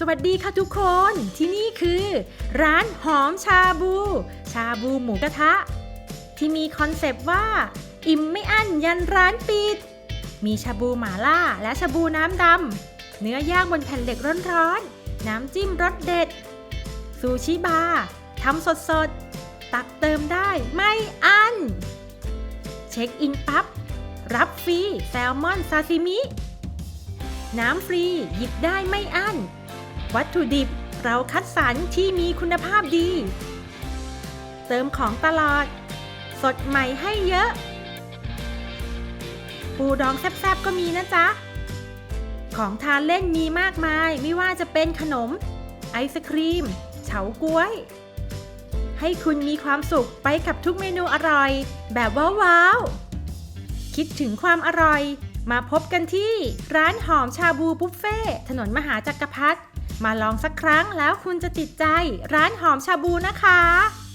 สวัสดีค่ะทุกคน ที่นี่คือ ร้านหอมชาบู ชาบูหมูกระทะ ที่มีคอนเซปต์ว่า อิ่มไม่อั้นยันร้านปิด มีชาบูหมาล่าและชาบูน้ำดำเนื้อย่างบนแผ่นเหล็กร้อนๆน้ำจิ้มรสเด็ด ซูชิบาร์ทำสดๆ ตักเติมได้ไม่อั้นเช็คอินปั๊บรับฟรีแซลมอนซาซิมิ น้ำฟรีหยิบได้ไม่อั้น วัตถุดิบเราคัดสรรที่มีคุณภาพดี เติมของตลอด สดใหม่ให้เยอะ ปูดองแซบๆก็มีนะจ๊ะ ของทานเล่นมีมากมายไม่ว่าจะเป็นขนม ไอศครีม เฉาก๊วย ให้คุณมีความสุขไปกับทุกเมนูอร่อย แบบว้าวๆคิดถึงความอร่อยมาพบกันที่ร้านหอมชาบูบุฟเฟ่ถนนมหาจักรพรรดิ มาลองสักครั้งแล้วคุณจะติดใจร้านหอมชาบูนะคะ